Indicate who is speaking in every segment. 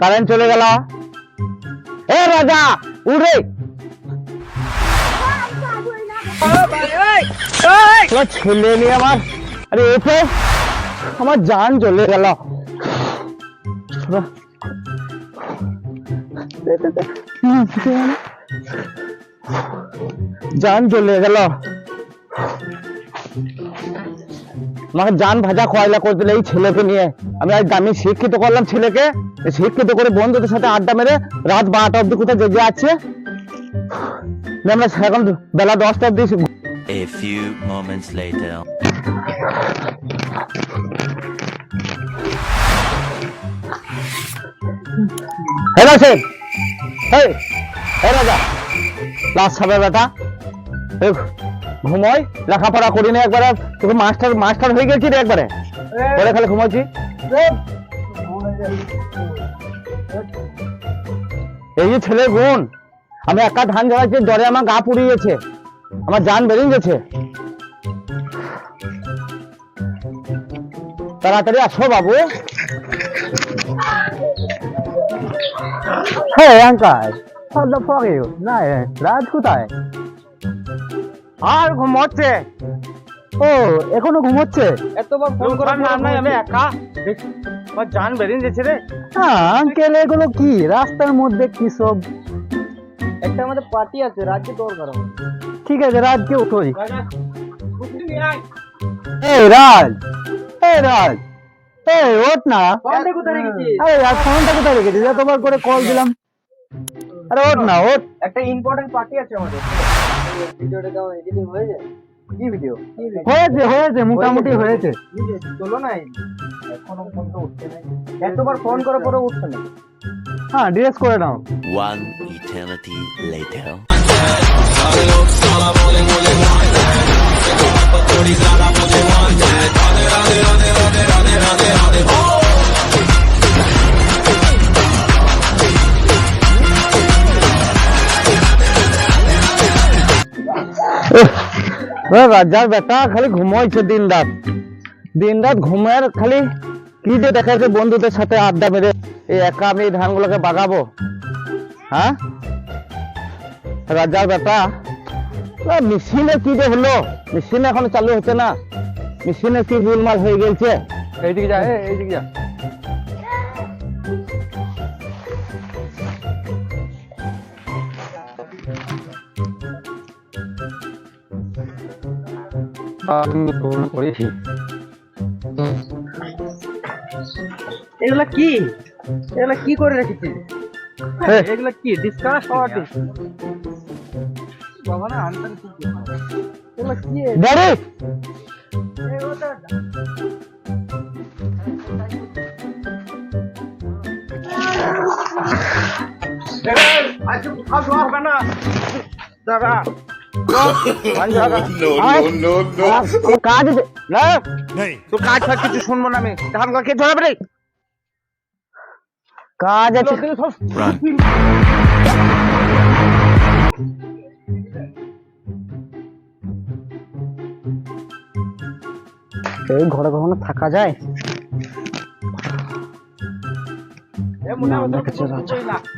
Speaker 1: Current চলে গেল। এ রাজা, উড়ে। ছেলে নিয়ে আমার আরে, এসে আমার জান চলে গেল। জান চলে গেল। আমাকে জান ভাজা খয়লা করে দিলে এই ছেলেকে নিয়ে। আমি আজ আমি শিক্ষিত করলাম ছেলেকে শিক্ষিত করে বন্ধুদের সাথে আড্ডা মেরে রাত বারোটা অব্দি কোথায় জেগে আছে? আমরা এখন বেলা দশটা অব্দি
Speaker 2: A few moments later.
Speaker 1: সে এই এই রাজা। খাবে বেটা। এই ঘুমোই? লেখাপড়া করি না একবারে। তোকে মাস্টার মাস্টার হয়ে গেছি রে একবারে। পরে খালি ঘুমোচ্ছি। এই। যে ছেলের গুণ। আমি একা ধান ঝাড়াচ্ছি জ্বরে আমার গা পুড়িয়েছে আমার জান বেরিয়ে গেছে। তাড়াতাড়ি আসো বাবু। হ্যাঁ Uncle. What the fuck you? না রাজ কোথায়? আর ঘুমোচ্ছে? ও এখনও ঘুমোচ্ছে?
Speaker 3: এতবার ফোন করে
Speaker 1: নাম নাই আমি একা। দেখ- আমার জান বেরিয়ে যাচ্ছে রে।
Speaker 3: হ্যাঁ আঙ্কেল এগুলো কি? রাস্তার মধ্যে কি সব? একটা আমাদের পার্টি আছে রাজ্যে দরকার ঠিক আছে রাজকে উঠোই এই রাজ! এই রাজ! এই ওঠ না।
Speaker 1: ফোনটা কোথায় রেখেছিস?
Speaker 3: আরে আর ফোনটা কোথায় রেখেছিস? তোমার করে কল দিলাম। আরে ওঠ না ওঠ।
Speaker 1: একটা ইম্পর্টেন্ট পার্টি আছে আমাদের।
Speaker 3: ভিডিওটা কেমন এডিটিং হয়ে যায়? কি ভিডিও হয়েছে হয়েছে মোটামুটি হয়েছে।
Speaker 1: চলো না এখনও ফোন তো উঠছে না। এতবার ফোন করার পরে উঠছে না।
Speaker 3: হ্যাঁ ড্রেস করে নাও।
Speaker 2: One eternity later.
Speaker 1: ও রাজার বেটা, খালি ঘুমোইছে দিন রাত। দিন রাত ঘুমের খালি কি যে দেখাচ্ছে বন্ধুদের সাথে আড্ডা মেরে, এই একা আমি ধানগুলোকে বাগাবো? হ্যাঁ? রাজার বেটা মেশিনে কি যে হলো? মেশিন এখনও চালু হচ্ছে না। মেশিনে কি ভুলমাল হয়ে গেছে
Speaker 3: এইদিকে যা এইদিকে যা। করেছি।
Speaker 1: এগুলা কি? এগুলা কি করে রেখেছিস?
Speaker 3: হ্যাঁ।
Speaker 1: এগুলা কি ডিসকাস বাবা না এগুলা কি? আছে। না। তো কাজ ফাজ কিছু শুনব না আমি। ধান কে ধরাবে রে। কাজ আছে। এই ঘরে কখনো থাকা যায়।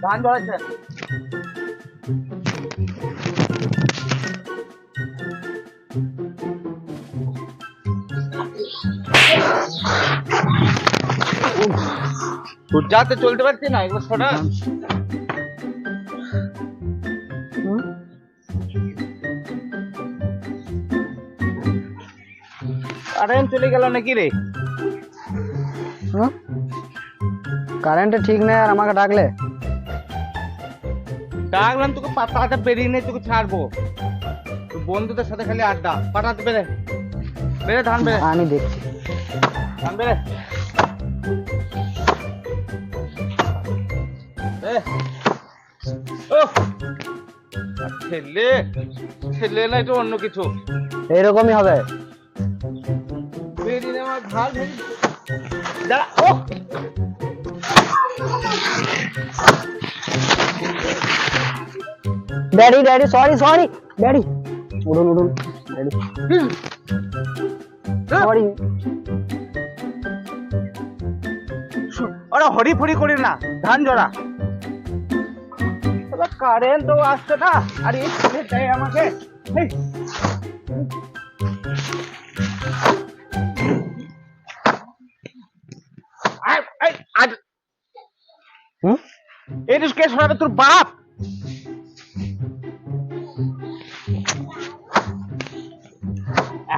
Speaker 3: ধান ধরাচ্ছে
Speaker 1: যাতে চলতে পারছি না এগুলো সরা কারেন্ট চলে গেল নাকি রে?
Speaker 3: কারেন্টে ঠিক নেই আর আমাকে ডাকলে।
Speaker 1: ডাকলাম তোকে পাতাটা বেরিয়ে নেই তোকে ছাড়বো। বন্ধুদের সাথে খালি আড্ডা। পাঠাতে বেরে। বেরে ধান বেরে।
Speaker 3: আমি দেখছি।
Speaker 1: ধান বেরে। ছেলে? ছেলে না এটা অন্য কিছু।
Speaker 3: এইরকমই হবে।
Speaker 1: বেরিয়ে আমার ঘাল দাঁড়া ও!
Speaker 3: Daddy daddy sorry sorry daddy উঠুন উঠুন ড্যাডি সরি
Speaker 4: হরি ফরি করি না। ধান জড়া। কারেন্ট তো আসছে না। আর এই দেয় আমাকে কে তোর বাপ।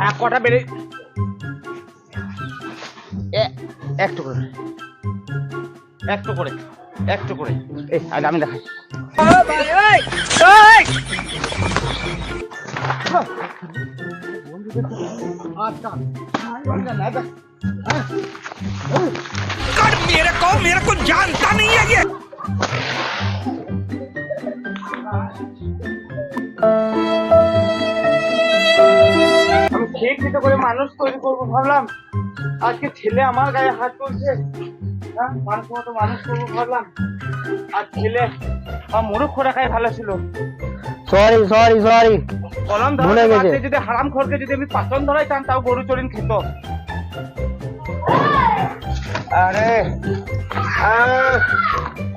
Speaker 4: এক কটা বেড়ে একটু করে। একটু করে একটু করে। এই আমি দেখাই।
Speaker 1: मेरे को मेरे को जानता नहीं है ये
Speaker 4: আমি শিক্ষিত করে মানুষ তৈরি করবো ভাবলাম আজকে ছেলে আমার গায়ে হাত তুলছে হ্যাঁ মানুষ মতো মানুষ করব ভাবলাম। আর ছেলে আমার মুরুখ রাখাই ভালো ছিল।
Speaker 3: সরি সরি সরি
Speaker 4: কলম
Speaker 3: ভুলে গেছে।
Speaker 4: যদি হারাম খরকে যদি আমি পাচন ধরাইতাম তাও গরু চরিন খেত। আরে আহ,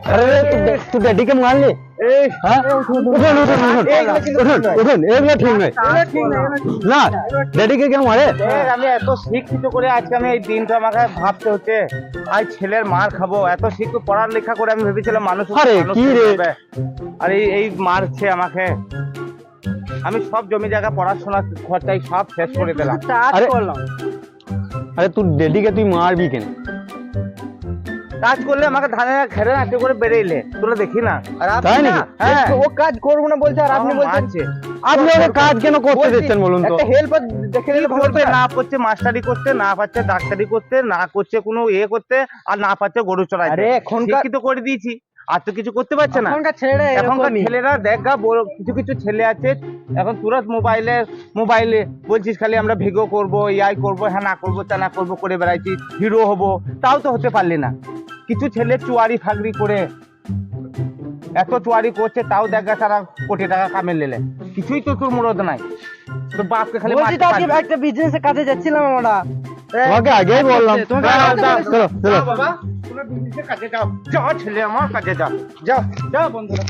Speaker 3: আরে তুই ড্যাডিকে হ্যাঁ? না ড্যাডিকে কেন মারে
Speaker 4: আমি এত শিক্ষিত করে আজকে আমি এই দিনটা আমাকে ভাবতে হচ্ছে। আজ ছেলের মার খাব। এত শিক্ষিত পড়ার লেখা করে আমি ভেবেছিলাম মানুষ
Speaker 3: আরে, কি রে?
Speaker 4: যাবে। আর এই এই মারছে আমাকে। আমি সব জমি জায়গা পড়াশোনা খরচাই সব শেষ করে দিলাম।
Speaker 3: আরে আরে তুই ড্যাডিকে তুই মারবি কেন?
Speaker 4: কাজ করলে আমাকে ধানে ঘেরে নাচে করে বেড়েইলে তোরা দেখি না। আর আপনি না হ্যাঁ
Speaker 3: ও কাজ করব না বলছে আর আপনি বলছেন। আপনি ওকে কাজ কেন করতে দিচ্ছেন বলুন তো?
Speaker 4: হেল্প দেখে নিলে করতে না করছে মাস্টারি করতে না পাচ্ছে ডাক্তারি করতে না করছে কোনো ইয়ে করতে আর না পাচ্ছে গরু চড়াইতে।
Speaker 3: আরে, এখনকার-
Speaker 4: শিক্ষিত করে দিয়েছি। আর তো কিছু করতে পারছে না।
Speaker 3: এখনকার ছেলেরা
Speaker 4: এখনকার ছেলেরা দেখ গা কিছু কিছু ছেলে আছে এখন তুরন্ত মোবাইলে মোবাইলে বলছিস খালি আমরা ভিগো করব ইয়াই করব হ্যাঁ না করব তা না করব করে বেড়াইছি হিরো হব। তাও তো হতে পারলি না। কিছু ছেলে চুয়ারি ফাগরি করে এত চুয়ারি করছে তাও দেখা তারা কোটি টাকা কামে নিলে। কিছুই তো তোর মুরদ নাই। তোর বাপকে খালি
Speaker 3: বলছি তো আজকে একটা বিজনেসে কাজে যাচ্ছিলাম আমরা।
Speaker 5: তোমাকে আগেই বললাম। চলো চলো
Speaker 4: বাবা তুমি বিজনেসে কাজে যাও। যাও ছেলে আমার কাজে যাও। যাও যাও বন্ধুরা